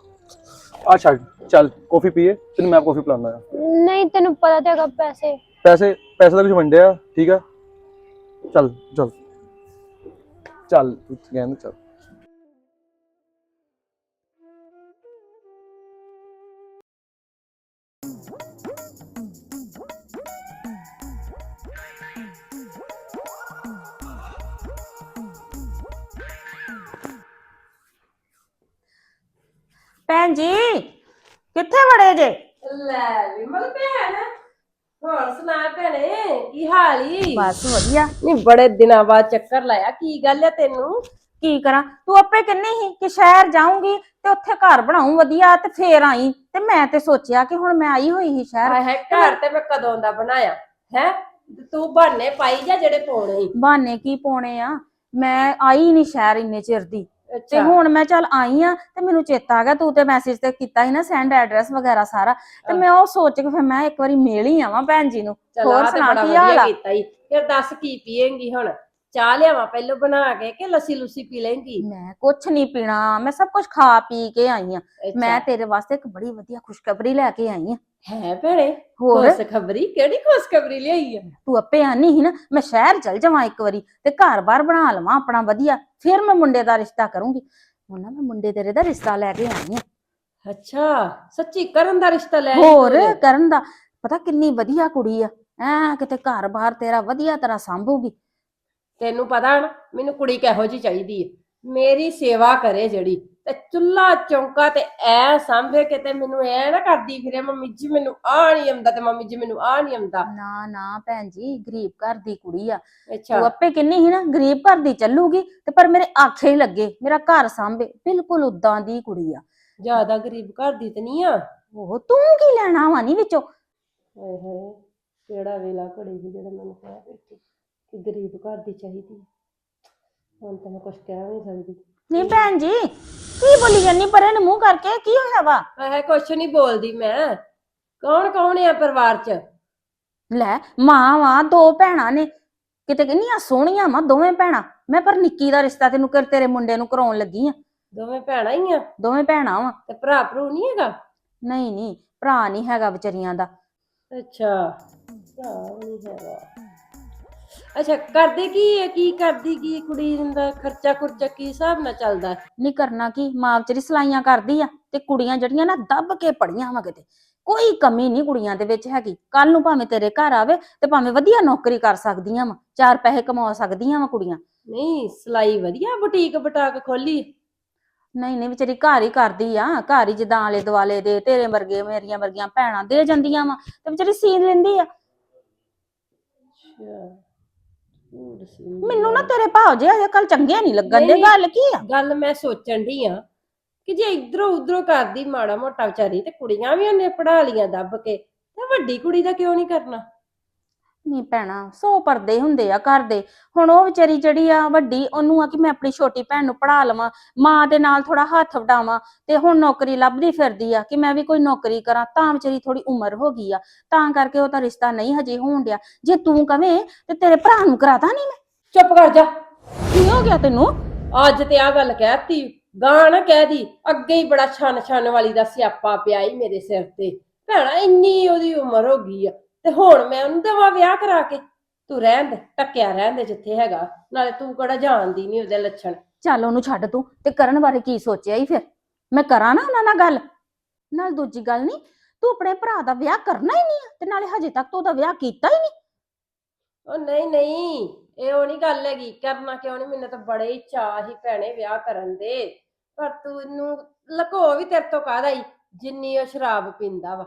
ਆ ਛੱਡ ਚੱਲ ਕਾਫੀ ਪੀਏ ਤੈਨੂੰ ਮੈਂ ਕਾਫੀ ਪਿਲਾਉਂਦਾ ਆ। ਨਹੀਂ ਤੈਨੂੰ ਪਤਾ ਤਾਂ ਹੈਗਾ ਪੈਸੇ। ਪੈਸੇ ਪੈਸੇ ਦਾ ਕੁਝ ਵੰਡਿਆ ਠੀਕ ਆ? ਚੱਲ ਚੱਲ। ਚੱਲ ਤੂੰ ਕਹਿੰਦਾ ਚੱਲ। ਭੈਣ ਜੀ ਕਿੱਥੇ ਵੜੇ ਜੇ? ਲੈ ਵਿਮਲ ਭੈਣ ਹੋਰ ਸੁਣਾ ਭੈਣੇ ਕੀ ਹਾਲ ਈ? ਬਸ ਵਧੀਆ। ਨਹੀਂ ਬੜੇ ਦਿਨਾਂ ਬਾਅਦ ਚੱਕਰ ਲਾਇਆ ਕੀ ਗੱਲ ਹੈ ਤੈਨੂੰ? ਕੀ ਕਰਾਂ? ਤੂੰ ਆਪੇ ਕਹਿੰਨੀ ਸੀ ਕਿ ਸ਼ਹਿਰ ਜਾਊਂਗੀ ਤੇ ਉੱਥੇ ਘਰ ਬਣਾਉਂ ਵਧੀਆ ਤੇ ਫੇਰ ਆਈ। ਤੇ ਮੈਂ ਤੇ ਸੋਚਿਆ ਕਿ ਹੁਣ ਮੈਂ ਆਈ ਹੋਈ ਸੀ ਸ਼ਹਿਰ। ਹੈ ਘਰ ਤੇ ਮੈਂ ਕਦੋਂ ਦਾ ਬਣਾਇਆ? ਹੈ? ਤੂੰ ਬਹਾਨੇ ਪਾਈ ਜਾ ਜਿਹੜੇ ਪਾਉਣੇ ਈ ਬਹਾਨੇ ਕੀ ਪਾਉਣੇ ਆ? ਮੈਂ ਆਈ ਨਹੀਂ ਸ਼ਹਿਰ ਇੰਨੇ ਚਿਰ ਦੀ। ਤੇ ਹੁਣ ਮੈਂ ਚੱਲ ਆਈ ਆ ਤੇ ਮੈਨੂੰ ਚੇਤਾ ਆ ਗਿਆ ਤੂੰ ਤੇ ਮੈਸੇਜ ਤੇ ਕੀਤਾ ਸੀ ਨਾ ਸੈਂਡ ਐਡਰੈਸ ਵਗੈਰਾ ਸਾਰਾ ਤੇ ਮੈਂ ਉਹ ਸੋਚ ਕੇ ਫਿਰ ਮੈਂ ਇੱਕ ਵਾਰੀ ਮਿਲ ਹੀ ਆਵਾਂ ਭੈਣ ਜੀ ਨੂੰ। ਹੋਰ ਸੁਣਾ ਕੀ ਹਾਲ ਆ? ਕੀਤਾ ਫਿਰ ਦੱਸ ਕੀ ਪੀਏਂਗੀ ਹੁਣ? ਚਾਹ ਲਿਆਵਾਂ ਪਹਿਲਾਂ ਬਣਾ ਕੇ ਕਿ ਲੱਸੀ ਲੁੱਸੀ ਪੀ ਲੇਂਗੀ ਮੈਂ ਕੁਛ ਨਹੀਂ ਪੀਣਾ ਮੈਂ ਸਭ ਕੁਝ ਖਾ ਪੀ ਕੇ ਆਈ ਆ। ਮੈਂ ਤੇਰੇ ਵਾਸਤੇ ਇੱਕ ਬੜੀ ਵਧੀਆ ਖੁਸ਼ਖਬਰੀ ਲੈ ਕੇ ਆਈ ਆ। ਹੈ ਭੈਣੇ ਹੋਰ? ਖੁਸ਼ ਖਬਰੀ? ਕਿਹੜੀ ਖੁਸ਼ ਖਬਰੀ ਲਿਆਈ ਆ? ਤੂੰ ਆਪੇ ਆਨੀ ਸੀ ਨਾ ਮੈਂ ਸ਼ਹਿਰ ਚਲ ਜਾਵਾਂ ਇੱਕ ਵਾਰੀ ਤੇ ਘਰ-ਬਾਰ ਬਣਾ ਲਵਾਂ ਆਪਣਾ ਵਧੀਆ ਫਿਰ ਮੈਂ ਮੁੰਡੇ ਦਾ ਰਿਸ਼ਤਾ ਕਰੂੰਗੀ। ਹੁਣ ਨਾ ਮੈਂ ਮੁੰਡੇ ਤੇਰੇ ਦਾ ਰਿਸ਼ਤਾ ਲੈ ਕੇ ਆਈ ਆ। ਅੱਛਾ ਸੱਚੀ ਕਰਨ ਦਾ ਰਿਸ਼ਤਾ ਲੈ ਆਈ ਹੋਰ ਤੂੰ। ਕਰਨ ਦਾ। ਪਤਾ ਕਿੰਨੀ ਵਧੀਆ ਕੁੜੀ ਆ। ਐ ਕਿਤੇ ਘਰ-ਬਾਰ ਤੇਰਾ ਵਧੀਆ ਤਰ੍ਹਾਂ ਸੰਭੂਗੀ। ਤੈਨੂੰ ਪਤਾ ਨਾ ਮੈਨੂੰ ਕੁੜੀ ਕਿਹੋ ਜੀ ਚਾਹੀਦੀ ਹੈ ਮੇਰੀ ਸੇਵਾ ਕਰੇ ਜਿਹੜੀ। ਤੇ ਚੁੱਲਾ ਚੌਂਕਾ ਤੇ ਐ ਸਾਂਭੇ ਕਿ ਤੇ ਮੈਨੂੰ ਐ ਨਾ ਕਰਦੀ ਫਿਰੇ ਮੰਮੀ ਜੀ ਮੈਨੂੰ ਆ ਨਹੀਂ ਆਉਂਦਾ ਤੇ ਮੰਮੀ ਜੀ ਮੈਨੂੰ ਆ ਨਹੀਂ ਆਉਂਦਾ। ਨਾ ਨਾ ਭੈਣ ਜੀ ਗਰੀਬ ਘਰ ਦੀ ਕੁੜੀ ਆ। ਅੱਛਾ। ਤੂੰ ਆਪੇ ਕਿੰਨੀ ਸੀ ਨਾ ਗਰੀਬ ਘਰ ਦੀ ਚੱਲੂਗੀ ਤੇ ਪਰ ਮੇਰੇ ਆਖੇ ਹੀ ਲੱਗੇ ਮੇਰਾ ਘਰ ਸੰਭੇ ਬਿਲਕੁਲ ਉਦਾਂ ਦੀ ਕੁੜੀ ਆ। ਜ਼ਿਆਦਾ ਗਰੀਬ ਘਰ ਦੀ ਤੇ ਨਹੀਂ ਆ? ਉਹ ਤੂੰ ਕੀ ਲੈਣਾ ਵਾ ਨਹੀਂ ਵਿੱਚੋਂ? ਹਾਏ ਕਿਹੜਾ ਵੇਲਾ ਘੜੀ ਸੀ ਜਿਹੜਾ ਮੈਨੂੰ ਕਹਿ ਬੈਠੀ ਕਿ ਗਰੀਬ ਘਰ ਦੀ ਚਾਹੀਦੀ ਹੈ। ਹੁਣ ਤਾਂ ਮੈਂ ਕੁਝ ਕਹਿ ਨਹੀਂ ਸਕਦੀ। ਨਹੀਂ ਭੈਣ ਜੀ ਕੀ ਬੋਲੀ ਜਾਨੀ ਪਰੇ ਨੂੰ ਮੂੰਹ ਕਰਕੇ? ਕੀ ਹੋਇਆ ਵਾ? ਆਹ ਕੁਛ ਨਹੀਂ ਬੋਲਦੀ ਮੈਂ। ਕੌਣ ਕੌਣ ਆ ਪਰਿਵਾਰ ਚ? ਲੈ ਮਾਂ ਵਾ ਦੋ ਭੈਣਾਂ ਨੇ। ਕਿਤੇ ਕਿੰਨੀਆਂ ਸੋਹਣੀਆਂ ਵਾ ਦੋਵੇਂ ਭੈਣਾਂ। ਮੈਂ ਪਰ ਨਿੱਕੀ ਦਾ ਰਿਸ਼ਤਾ ਤੈਨੂੰ ਕਰ ਤੇਰੇ ਮੁੰਡੇ ਨੂੰ ਕਰਾਉਣ ਲੱਗੀ ਆ। ਦੋਵੇਂ ਭੈਣਾਂ ਹੀ ਆ? ਦੋਵੇਂ ਭੈਣਾਂ ਵਾ। ਤੇ ਭਰਾ ਭਰੂ ਨਹੀਂ ਹੈਗਾ? ਨਹੀਂ ਨਹੀਂ ਭਰਾ ਨਹੀਂ ਹੈਗਾ ਵਿਚਾਰੀਆਂ ਦਾ। ਅੱਛਾ ਭਰਾ ਨਹੀਂ ਹੈਗਾ। ਅੱਛਾ ਕਰਦੇ ਕੀ ਹੈ ਕੀ ਕਰਦੀ ਕੀ ਕੁੜੀ ਦਾ ਖਰਚਾ ਖੁਰਚਾ ਕੀ ਹਿਸਾਬ ਨਾਲ ਚੱਲਦਾ? ਨਹੀਂ ਕਰਨਾ ਕੀ? ਮਾਂ ਵਿਚਾਰੀ ਸਲਾਈਆਂ ਕਰਦੀ ਆ ਤੇ ਕੁੜੀਆਂ ਜਿਹੜੀਆਂ ਨਾ ਦੱਬ ਕੇ ਪੜੀਆਂ ਵਾ ਕਿਤੇ। ਕੋਈ ਕਮੀ ਨਹੀਂ ਕੁੜੀਆਂ ਦੇ ਵਿੱਚ ਹੈਗੀ। ਕੱਲ ਨੂੰ ਭਾਵੇਂ ਤੇਰੇ ਘਰ ਆਵੇ ਤੇ ਭਾਵੇਂ ਵਧੀਆ ਨੌਕਰੀ ਕਰ ਸਕਦੀਆਂ ਵਾ। ਚਾਰ ਪੈਸੇ ਕਮਾ ਸਕਦੀਆਂ ਵਾ ਕੁੜੀਆਂ। ਨਹੀਂ ਸਲਾਈ ਵਧੀਆ ਬੁਟੀਕ ਬਟਾਕ ਖੋਲੀ। ਨਹੀਂ ਨਹੀਂ ਵਿਚਾਰੀ ਘਰ ਹੀ ਕਰਦੀ ਆ। ਘਰ ਹੀ ਜਿੱਦਾਂ ਆਲੇ ਦੁਆਲੇ ਦੇ ਤੇਰੇ ਵਰਗੇ ਮੇਰੀਆਂ ਵਰਗੀਆਂ ਭੈਣਾਂ ਦੇ ਜਾਂਦੀਆਂ ਵਾ। ਤੇ ਵਿਚਾਰੀ ਸੀਨ ਲੈਂਦੀ ਆ। ਅੱਛਾ। ਮੈਨੂੰ ਨਾ ਤੇਰੇ ਭਾਅ ਜੇ ਅਜੇ ਕੱਲ ਚੰਗੇ ਨਹੀਂ ਲੱਗਣ ਦੇ ਨਹੀਂ। ਗੱਲ ਕੀ ਆ? ਗੱਲ ਮੈਂ ਸੋਚਣ ਦੀ ਆ ਕਿ ਜੇ ਇਧਰੋਂ ਉਧਰੋਂ ਕਰਦੀ ਮਾੜਾ ਮੋਟਾ ਵਿਚਾਰੀ ਤੇ ਕੁੜੀਆਂ ਵੀ ਉਹਨੇ ਪੜਾ ਲੀਆਂ ਦੱਬ ਕੇ ਤੇ ਵੱਡੀ ਕੁੜੀ ਦਾ ਕਿਉਂ ਨਹੀਂ ਕਰਨਾ? ਨਹੀਂ ਭੈਣਾ ਸੌ ਪਰਦੇ ਹੁੰਦੇ ਆ ਘਰ ਦੇ। ਹੁਣ ਉਹ ਵਿਚਾਰੀ ਜਿਹੜੀ ਆ ਵੱਡੀ ਉਹਨੂੰ ਆ ਕਿ ਮੈਂ ਆਪਣੀ ਛੋਟੀ ਭੈਣ ਨੂੰ ਪੜਾ ਲਵਾਂ ਮਾਂ ਦੇ ਨਾਲ ਥੋੜਾ ਹੱਥ ਵਡਾਵਾਂ ਤੇ ਹੁਣ ਨੌਕਰੀ ਲੱਭਦੀ ਫਿਰਦੀ ਆ ਕਿ ਮੈਂ ਵੀ ਕੋਈ ਨੌਕਰੀ ਕਰਾਂ ਤਾਂ ਵਿਚਾਰੀ ਥੋੜੀ ਉਮਰ ਹੋ ਗਈ ਆ। ਤਾਂ ਕਰਕੇ ਉਹਦਾ ਰਿਸ਼ਤਾ ਨਹੀਂ ਹਜੇ ਹੋਣ ਡਿਆ। ਜੇ ਤੂੰ ਕਵੇਂ ਤੇ ਤੇਰੇ ਭਰਾ ਨੂੰ ਕਰਾਤਾ ਨਹੀਂ ਮੈਂ। ਚੁੱਪ ਕਰ ਜਾ। ਕੀ ਹੋ ਗਿਆ ਤੈਨੂੰ? ਅੱਜ ਤੇ ਆ ਗੱਲ ਕਹਿਤੀ ਗਾਂ ਨਾ ਕਹਿ ਦੀ ਅੱਗੇ ਹੀ ਬੜਾ ਛਨ ਛਨ ਵਾਲੀ ਦਾ ਸਿਆਪਾ ਪਿਆ ਈ ਮੇਰੇ ਸਿਰ ਤੇ। ਭੈਣਾ ਇੰਨੀ ਉਹਦੀ ਉਮਰ ਹੋ ਗਈ ਆ। ਤੇ ਹੁਣ ਮੈਂ ਉਹਨੂੰ ਦੇਵਾਂ ਵਿਆਹ ਕਰਾ ਕੇ। ਤੂੰ ਰਹਿਣ ਦੇ ਟੱਕਿਆ ਰਹਿਣ ਦੇ ਜਿੱਥੇ ਹੈਗਾ। ਨਾਲੇ ਤੂੰ ਕਿਹੜਾ ਜਾਣਦੀ ਨਹੀਂ ਉਹਦੇ ਲੱਛਣ। ਚੱਲ ਉਹਨੂੰ ਛੱਡ ਤੂੰ ਤੇ ਕਰਨ ਬਾਰੇ ਕੀ ਸੋਚਿਆ ਹੀ ਫਿਰ? ਮੈਂ ਕਰਾਂ ਨਾ ਉਹਨਾਂ ਨਾਲ ਗੱਲ? ਨਾਲ ਦੂਜੀ ਗੱਲ ਨਹੀਂ ਤੂੰ ਆਪਣੇ ਭਰਾ ਦਾ ਵਿਆਹ ਕਰਨਾ ਹੀ ਨਹੀਂ ਆ ਤੇ ਨਾਲੇ ਹਜੇ ਤੱਕ ਤੂੰ ਉਹਦਾ ਵਿਆਹ ਕੀਤਾ ਹੀ ਨਹੀਂ ਉਹ ਨਹੀਂ ਨਹੀਂ ਇਹ ਉਹ ਨਹੀਂ ਗੱਲ ਹੈਗੀ। ਕਰਨਾ ਕਿਉਂ ਨਹੀਂ ਮੈਨੂੰ ਤਾਂ ਬੜੇ ਹੀ ਚਾਅ ਹੀ ਭੈਣੇ ਵਿਆਹ ਕਰਨ ਦੇ। ਪਰ ਤੂੰ ਇਹਨੂੰ ਲਕੋ ਵੀ ਤੇਰੇ ਤੋਂ ਕਾਹਦਾ ਹੀ ਜਿੰਨੀ ਉਹ ਸ਼ਰਾਬ ਪੀਂਦਾ ਵਾ।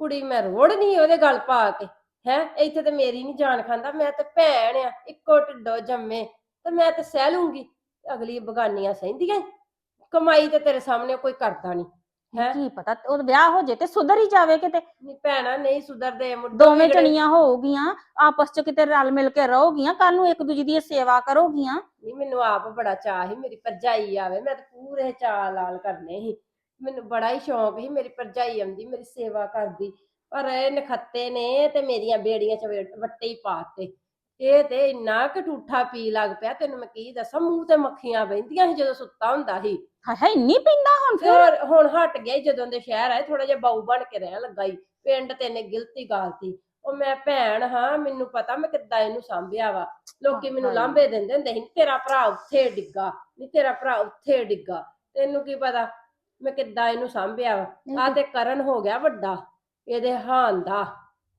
ਕੁੜੀ ਮੈਂ ਰੋੜ ਨਹੀਂ ਉਹਦੇ ਗੱਲ ਪਾ ਕੇ ਹੈ ਇੱਥੇ ਤੇ ਮੇਰੀ ਨਹੀਂ ਜਾਨ ਖਾਂਦਾ ਮੈਂ ਤੇ ਭੈਣ ਆ ਇੱਕੋ ਢਿੱਡੋ ਜੰਮੇ ਤੇ ਮੈਂ ਤੇ ਸਹਿ ਲੂੰਗੀ ਅਗਲੀ ਬਗਾਨੀਆਂ ਸਹਿੰਦੀਆਂ। ਕਮਾਈ ਤੇ ਤੇਰੇ ਸਾਹਮਣੇ ਕੋਈ ਕਰਦਾ ਨਹੀਂ ਹੈਂ? ਕੀ ਪਤਾ ਉਹਦਾ ਵਿਆਹ ਹੋ ਜੇ ਤੇ ਸੁਧਰ ਹੀ ਜਾਵੇ ਕਿਤੇ ਨਹੀਂ ਭੈਣਾ ਨਹੀਂ ਸੁਧਰਦੇ ਮੁੱਢੋਂ ਦੋਵੇਂ ਜਣੀਆਂ ਹੋਊਗੀਆਂ ਆਪਸ ਚ ਕਿਤੇ ਰਲ ਮਿਲ ਕੇ ਰਹੋਗੀਆਂ ਕੱਲ ਨੂੰ ਇੱਕ ਦੂਜੀ ਦੀ ਸੇਵਾ ਕਰੋਗੀਆਂ ਨਹੀਂ ਮੈਨੂੰ ਆਪ ਬੜਾ ਚਾਅ ਸੀ ਮੇਰੀ ਭਰਜਾਈ ਆਵੇ ਮੈਂ ਤਾਂ ਪੂਰੇ ਚਾਅ ਲਾਲ ਕਰਨੇ ਸੀ ਮੈਨੂੰ ਬੜਾ ਹੀ ਸ਼ੌਂਕ ਸੀ ਮੇਰੀ ਭਰਜਾਈ ਆਉਂਦੀ ਮੇਰੀ ਸੇਵਾ ਕਰਦੀ ਪਰ ਇਹ ਨਖੱਤੇ ਨੇ ਤੇ ਮੇਰੀਆਂ ਬੇੜੀਆਂ ਚ ਵੇ- ਵੱਟੇ ਹੀ ਪਾਤੇ। ਇਹ ਤੇ ਇੰਨਾ ਕੁ ਠੂਠਾ ਪੀ ਲੱਗ ਪਿਆ ਤੈਨੂੰ ਮੈਂ ਕੀ ਦੱਸਾਂ ਮੂੰਹ ਤੇ ਮੱਖੀਆਂ ਬਹਿੰਦੀਆਂ ਸੀ ਜਦੋਂ ਸੁੱਤਾ ਹੁੰਦਾ ਸੀ। ਹਾਏ ਹਾਏ ਇੰਨੀ ਪੀਂਦਾ ਹੁਣ ਤੇ ਫਿਰ? ਹੋਰ ਹੁਣ ਹਟ ਗਿਆ ਈ ਜਦੋਂ ਦੇ ਸ਼ਹਿਰ ਆਏ ਥੋੜਾ ਜਿਹਾ ਬਾਊ ਬਣ ਕੇ ਰਹਿਣ ਲੱਗਾ ਈ ਪਿੰਡ ਤੇ ਨੇ ਗਿਲਤੀ ਗਾਲਤੀ। ਉਹ ਮੈਂ ਭੈਣ ਹਾਂ ਮੈਨੂੰ ਪਤਾ ਮੈਂ ਕਿੱਦਾਂ ਇਹਨੂੰ ਸਾਂਭਿਆ ਵਾ। ਲੋਕੀ ਮੈਨੂੰ ਹਾਏ। ਲਾਂਭੇ ਦਿੰਦੇ ਹੁੰਦੇ ਸੀ ਨੀ ਤੇਰਾ ਭਰਾ ਉੱਥੇ ਡਿੱਗਾ ਨਹੀਂ ਤੇਰਾ ਭਰਾ ਉੱਥੇ ਡਿੱਗਾ। ਤੈਨੂੰ ਕੀ ਪਤਾ ਮੈਂ ਕਿੱਦਾਂ ਇਹਨੂੰ ਸਾਂਭਿਆ ਵਾ? ਆ ਤੇ ਕਰਨ ਹੋ ਗਿਆ ਵੱਡਾ ਇਹਦੇ ਹਾਨ ਦਾ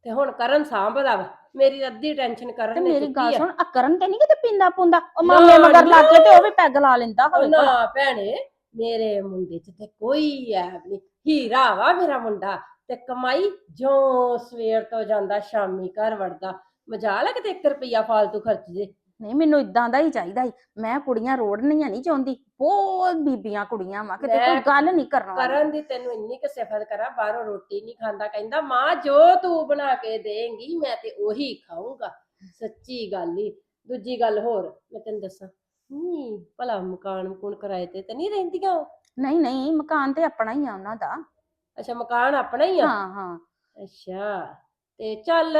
ਤੇ ਹੁਣ ਕਰਨ ਸਾਂਭਦਾ ਵਾ। ਮੇਰੀ ਅੱਧੀ ਟੈਨਸ਼ਨ ਕਰਨ ਤੇ ਨੇ ਮੇਰੀ ਗੱਲ ਆ। ਸੁਣ ਆ ਕਰਨ ਤੇ ਨਹੀਂ ਕਿਤੇ ਪੀਂਦਾ ਪੁੰਦਾ? ਉਹ ਮਾਮੇ ਮਗਰ ਲੱਗ ਕੇ। ਤੇ ਉਹ ਵੀ ਪੈਗ ਲਾ ਲੈਂਦਾ ਹੋਵੇ ਨਾ ਭੈਣੇ ਮੇਰੇ ਮੁੰਡੇ 'ਚ ਤੇ ਕੋਈ ਐਬ ਨਹੀਂ ਹੀਰਾ ਵਾ ਮੇਰਾ ਮੁੰਡਾ ਤੇ ਕਮਾਈ ਜੋ ਸਵੇਰ ਤੋਂ ਜਾਂਦਾ ਸ਼ਾਮੀ ਘਰ ਵੜਦਾ। ਮਜਾਲ ਹੈ ਕਿਤੇ 1 ਰੁਪਿਆ ਫਾਲਤੂ ਖਰਚ ਜੇ। ਨਹੀਂ ਮੈਨੂੰ ਇਦਾਂ ਦਾ ਹੀ ਚਾਹੀਦਾ ਸੀ। ਮੈਂ ਕੁੜੀਆਂ ਰੋੜਨੀਆਂ ਨਹੀਂ ਚਾਹੁੰਦੀ। ਬਹੁਤ ਬੀਬੀਆਂ ਕੁੜੀਆਂ ਵਾ ਕਿਤੇ ਕੋਈ ਗੱਲ ਨਹੀਂ ਕਰਨ ਵਾਲੀ। ਕਰਨ ਦੀ ਤੈਨੂੰ ਇੰਨੀ ਕੁ ਸਿਫਤ ਕਰਾਂ ਬਾਹਰੋਂ ਰੋਟੀ ਨਹੀਂ ਖਾਂਦਾ ਕਹਿੰਦਾ ਮਾਂ ਜੋ ਤੂੰ ਬਣਾ ਕੇ ਦੇਂਗੀ ਮੈਂ ਤੇ ਉਹੀ ਖਾਊਂਗਾ। ਸੱਚੀ ਗੱਲ ਹੀ ਦੂਜੀ ਗੱਲ ਹੋਰ ਮੈਂ ਤੈਨੂੰ ਦੱਸਾਂ ਨਹੀਂ ਭਲਾ ਮਕਾਨ ਮਕੂਨ ਕਿਰਾਏ ਤੇ ਤੇ ਨਹੀਂ ਰਹਿੰਦੀਆਂ ਉਹ? ਨਹੀਂ ਨਹੀਂ ਮਕਾਨ ਤੇ ਆਪਣਾ ਹੀ ਆ ਉਹਨਾਂ ਦਾ। ਅੱਛਾ ਮਕਾਨ ਆਪਣਾ ਹੀ ਆ? ਹਾਂ ਹਾਂ। ਅੱਛਾ ਤੇ ਚੱਲ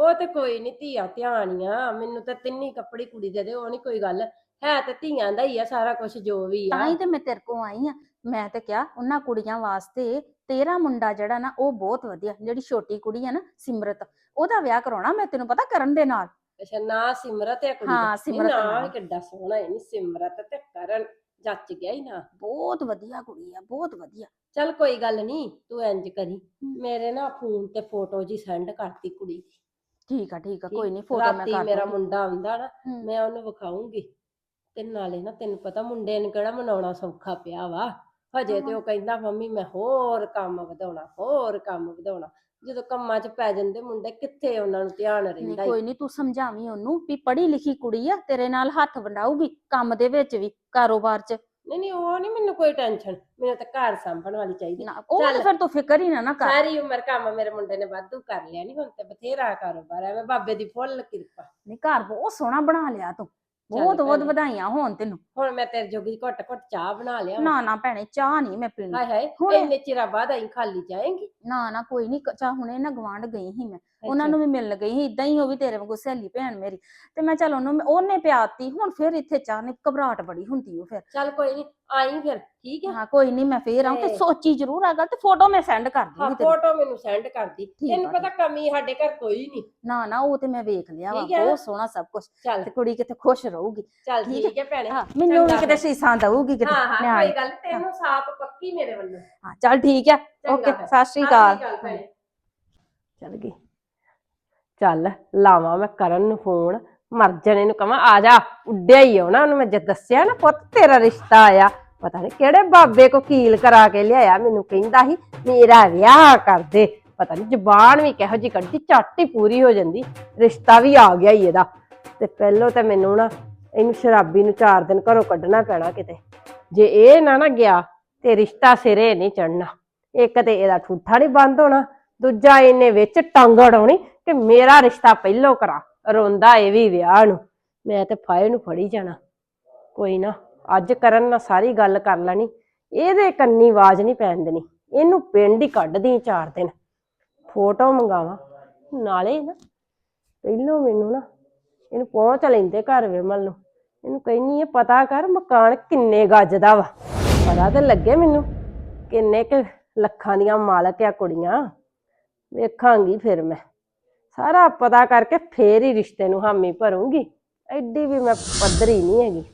ਉਹ ਤੇ ਕੋਈ ਨਹੀਂ ਧੀਆ ਧਿਆਨੀਆਂ ਮੈਨੂੰ ਤਾਂ ਤਿੰਨੀ ਕੱਪੜੀ ਕੁੜੀ ਦੇ ਦੇ ਉਹ ਨਹੀਂ ਕੋਈ ਗੱਲ। ਹੈ ਤੇ ਧੀਆਂ ਦਾ ਹੀ ਆ ਸਾਰਾ ਕੁਝ ਜੋ ਵੀ ਆ। ਤਾਂ ਹੀ ਤੇ ਮੈਂ ਤੇਰੇ ਕੋ ਆਈ ਆ। ਮੈਂ ਤੇ ਕਿਹਾ ਉਹਨਾਂ ਕੁੜੀਆਂ ਵਾਸਤੇ ਤੇਰਾ ਮੁੰਡਾ ਜਿਹੜਾ ਨਾ ਉਹ ਬਹੁਤ ਵਧੀਆ ਜਿਹੜੀ ਛੋਟੀ ਕੁੜੀ ਆ ਨਾ ਸਿਮਰਤ ਉਹਦਾ ਵਿਆਹ ਕਰਾਉਣਾ ਮੈਂ ਤੈਨੂੰ ਪਤਾ ਕਰਨ ਦੇ ਨਾਲ। ਅੱਛਾ ਨਾ ਸਿਮਰਤ ਹੈ ਕੁੜੀ ਹਾਂ। ਨਹੀਂ, ਸਿਮਰਤ ਨਾ ਕਿੱਡਾ ਸੋਹਣਾ ਹੈ ਨਹੀਂ ਸਿਮਰਤ ਤੇ ਕਰਨ ਜੱਚ ਗਿਆ ਹੀ ਨਾ। ਬਹੁਤ ਵਧੀਆ ਕੁੜੀ ਆ ਬਹੁਤ ਵਧੀਆ। ਚੱਲ ਕੋਈ ਗੱਲ ਨਹੀਂ ਤੂੰ ਇੰਜ ਕਰੀ। ਮੇਰੇ ਨਾ ਫੋਨ ਤੇ ਫੋਟੋ ਜੀ ਸੈਂਡ ਕਰਤੀ ਕੁੜੀ ਦੀ। ਠੀਕ ਆ ਠੀਕ ਆ ਕੋਈ ਨਹੀਂ ਫੋਟੋ ਮੈਂ ਰਾਤੀ ਕਰ ਮੇਰਾ ਦੂੰਗੀ। ਮੁੰਡਾ ਆਉਂਦਾ ਨਾ ਹੂੰ। ਮੈਂ ਉਹਨੂੰ ਵਿਖਾਉਂਗੀ ਤੇ ਨਾਲੇ ਨਾ ਤੈਨੂੰ ਪਤਾ ਮੁੰਡੇ ਨੂੰ ਕਿਹੜਾ ਮਨਾਉਣਾ ਸੌਖਾ ਪਿਆ ਵਾ ਹਜੇ ਤੇ ਉਹ ਕਹਿੰਦਾ ਮੰਮੀ ਮੈਂ ਹੋਰ ਕੰਮ ਵਧਾਉਣਾ ਹੋਰ ਕੰਮ ਵਧਾਉਣਾ ਜਦੋਂ ਕੰਮਾਂ 'ਚ ਪੈ ਜਾਂਦੇ ਮੁੰਡੇ ਕਿੱਥੇ ਉਹਨਾਂ ਨੂੰ ਧਿਆਨ ਨਹੀਂ ਰਹਿੰਦਾ ਈ। ਕੋਈ ਨਹੀਂ ਤੂੰ ਸਮਝਾਵੀਂ ਉਹਨੂੰ ਵੀ ਪੜ੍ਹੀ ਲਿਖੀ ਕੁੜੀ ਆ ਤੇਰੇ ਨਾਲ ਹੱਥ ਵੰਡਾਊਗੀ ਕੰਮ ਦੇ ਵਿੱਚ ਵੀ ਕਾਰੋਬਾਰ 'ਚ ਨਹੀਂ ਨਹੀਂ ਉਹ ਨਹੀਂ ਮੈਨੂੰ ਕੋਈ ਟੈਨਸ਼ਨ ਮੈਨੂੰ ਤਾਂ ਘਰ ਸੰਭਣ ਵਾਲੀ ਚਾਹੀਦੀ। ਨਾ ਉਹ ਚੱਲ। ਫਿਰ ਤੂੰ ਫਿਕਰ ਹੀ ਨਾ ਨਾ ਕਰ। ਸਾਰੀ ਉਮਰ ਕੰਮ ਮੇਰੇ ਮੁੰਡੇ ਨੇ ਵਾਧੂ ਕਰ ਲਿਆ ਨਹੀਂ ਹੁਣ ਤੇ ਬਥੇਰਾ ਕਾਰੋਬਾਰ ਐ ਮੈਂ ਬਾਬੇ ਦੀ ਫੁੱਲ ਕਿਰਪਾ। ਨਹੀਂ ਘਰ ਬਹੁਤ ਸੋਹਣਾ ਬਣਾ ਲਿਆ ਤੂੰ। ਬਹੁਤ ਬਹੁਤ ਭੈਣੇ। ਵਧਾਈਆਂ ਹੋਣ ਤੈਨੂੰ। ਹੁਣ ਮੈਂ ਤੇਰੇ ਜੋਗੀ ਘੁੱਟ ਘੁੱਟ ਚਾਹ ਬਣਾ ਲਿਆ। ਨਾ ਨਾ ਭੈਣੇ ਚਾਹ ਨਹੀਂ ਮੈਂ ਪੀਣੀ। ਹਾਏ ਹਾਏ ਹੁਣ- ਇੰਨੇ ਚਿਰਾਂ ਬਾਅਦ ਆਈ ਖਾਲੀ ਜਾਏਂਗੀ। ਨਾ ਨਾ ਕੋਈ ਨਹੀਂ ਚਾਹ ਹੁਣੇ ਨਾ ਗਵਾਂਢ ਗਈ ਸੀ ਮੈਂ। ਉਹਨਾਂ ਨੂੰ ਵੀ ਮਿਲਣ ਗਈ ਸੀ ਇਦਾਂ ਹੀ ਉਹ ਵੀ ਤੇਰੇ ਵਾਂਗੂ ਸਹੇਲੀ ਭੈਣ ਮੇਰੀ। ਤੇ ਮੈਂ ਚੱਲ ਉਹਨੂੰ ਉਹਨੇ ਪਿਆਤੀ ਹੁਣ ਫਿਰ ਇੱਥੇ ਚਾਹ ਨੇ ਘਬਰਾਹਟ ਬੜੀ ਹੁੰਦੀ ਉਹ ਫਿਰ। ਚੱਲ ਕੋਈ ਨਹੀਂ ਆਈ ਫਿਰ ਠੀਕ ਹੈ ਹਾਂ ਕੋਈ ਨਹੀਂ ਮੈਂ ਫੇਰ ਆਉਂ ਤੇ ਸੋਚੀ ਜ਼ਰੂਰ ਆ ਗੱਲ ਤੇ ਫੋਟੋ ਮੈਂ ਸੈਂਡ ਕਰ ਹਾਂ ਦੂੰਗੀ ਤੈਨੂੰ। ਫੋਟੋ ਮੈਨੂੰ ਸੈਂਡ ਕਰਦੀ ਠੀਕ ਆ, ਤੈਨੂੰ ਪਤਾ ਕਮੀ ਸਾਡੇ ਘਰ ਕੋਈ ਨਹੀਂ ਨਾ ਨਾ ਉਹ ਤੇ ਮੈਂ ਵੇਖ ਲਿਆ ਵਾ ਠੀਕ ਹੈ। ਬਹੁਤ ਸੋਹਣਾ ਸਭ ਕੁਝ ਚੱਲ। ਤੇ ਕੁੜੀ ਕਿਤੇ ਖੁਸ਼ ਰਹੂਗੀ। ਚੱਲ ਠੀਕ ਠੀਕ ਹੈ ਭੈਣੇ ਹਾਂ ਮੈਨੂੰ ਵੀ ਚੰਗਾ ਕਿਤੇ ਫਿਰ। ਸੀਸਾਂ ਦਊਗੀ ਕਿਤੇ ਹਾਂ ਹਾਂ ਨਿਆਣੀ। ਕੋਈ ਗੱਲ ਨੀ, ਤੈਨੂੰ ਸਾਫ਼ ਪੱਕੀ ਮੇਰੇ ਵੱਲੋਂ। ਹਾਂ ਚੱਲ ਠੀਕ ਹੈ ਓਕੇ ਫਿਰ। ਸਤਿ ਸ਼੍ਰੀ ਅਕਾਲ ਭੈਣੇ। ਚੱਲ ਗਈ। ਚੱਲ ਲਾਵਾਂ ਮੈਂ ਕਰਨ ਨੂੰ ਫੋਨ, ਮਰ ਜਣੇ ਨੂੰ ਕਵਾਂ, ਆ ਜਾ, ਉੱਡਿਆ ਹੀ ਆਉਣਾ ਉਹਨੂੰ ਮੈਂ ਜਦ ਦੱਸਿਆ ਨਾ ਪੁੱਤ, ਤੇਰਾ ਰਿਸ਼ਤਾ ਆਇਆ, ਪਤਾ ਨਹੀਂ ਕਿਹੜੇ ਬਾਬੇ ਕੋ ਕੀਲ ਕਰਾ ਕੇ ਲਿਆਇਆ, ਮੈਨੂੰ ਕਹਿੰਦਾ ਸੀ, ਮੇਰਾ ਵਿਆਹ ਕਰ ਦੇ, ਪਤਾ ਨਹੀਂ ਜ਼ਬਾਨ ਵੀ ਕਿਹੋ ਜੀ ਕੱਢੀ ਝੱਟ ਹੀ ਪੂਰੀ ਹੋ ਜਾਂਦੀ, ਰਿਸ਼ਤਾ ਵੀ ਆ ਗਿਆ ਹੀ ਇਹਦਾ, ਤੇ ਪਹਿਲੋਂ ਤੇ ਮੈਨੂੰ ਨਾ ਇਹਨੂੰ ਸ਼ਰਾਬੀ ਨੂੰ 4 ਦਿਨ ਘਰੋਂ ਕੱਢਣਾ ਪੈਣਾ ਕਿਤੇ, ਜੇ ਇਹ ਨਾ ਨਾ ਗਿਆ, ਤੇ ਰਿਸ਼ਤਾ ਸਿਰੇ ਨਹੀਂ ਚੜਨਾ ਇੱਕ ਤੇ ਇਹਦਾ ਠੂਠਾ ਨਹੀਂ ਬੰਦ ਹੋਣਾ, ਦੂਜਾ ਇਹਨੇ ਵਿੱਚ ਟੰਗ ਅੜਾਉਣੀ ਕਿ ਮੇਰਾ ਰਿਸ਼ਤਾ ਪਹਿਲੋਂ ਕਰਾ। ਰੋਂਦਾ ਇਹ ਵੀ ਵਿਆਹ ਨੂੰ। ਮੈਂ ਤੇ ਫਾਇ ਨੂੰ ਫੜੀ ਜਾਣਾ। ਕੋਈ ਨਾ, ਅੱਜ ਕਰਨ ਨਾਲ ਸਾਰੀ ਗੱਲ ਕਰ ਲੈਣੀ। ਇਹਦੇ ਕੰਨੀ ਆਵਾਜ਼ ਨਹੀਂ ਪੈਣ ਦੇਣੀ। ਇਹਨੂੰ ਪਿੰਡ ਹੀ ਕੱਢਦੀ ਚਾਰ ਦਿਨ। ਫੋਟੋ ਮੰਗਾਵਾਂ। ਨਾਲੇ ਨਾ, ਪਹਿਲੋਂ ਮੈਨੂੰ ਨਾ, ਇਹਨੂੰ ਪਹੁੰਚ ਲੈਂਦੇ ਘਰ ਵਿਮਲ ਨੂੰ। ਇਹਨੂੰ ਕਹਿੰਨੀ ਇਹ ਪਤਾ ਕਰ ਮਕਾਨ ਕਿੰਨੇ ਗੱਜ ਦਾ ਵਾ? ਪਤਾ ਤੇ ਲੱਗੇ ਮੈਨੂੰ, ਕਿੰਨੇ ਕੁ ਲੱਖਾਂ ਦੀਆਂ ਮਾਲਕ ਆ ਕੁੜੀਆਂ। ਵੇਖਾਂਗੀ ਫਿਰ ਮੈਂ। ਸਾਰਾ ਪਤਾ ਕਰਕੇ ਫੇਰ ਹੀ ਰਿਸ਼ਤੇ ਨੂੰ ਹਾਮੀ ਭਰੂੰਗੀ। ਐਡੀ ਵੀ ਮੈਂ ਪੱਧਰੀ ਨਹੀਂ ਹੈਗੀ।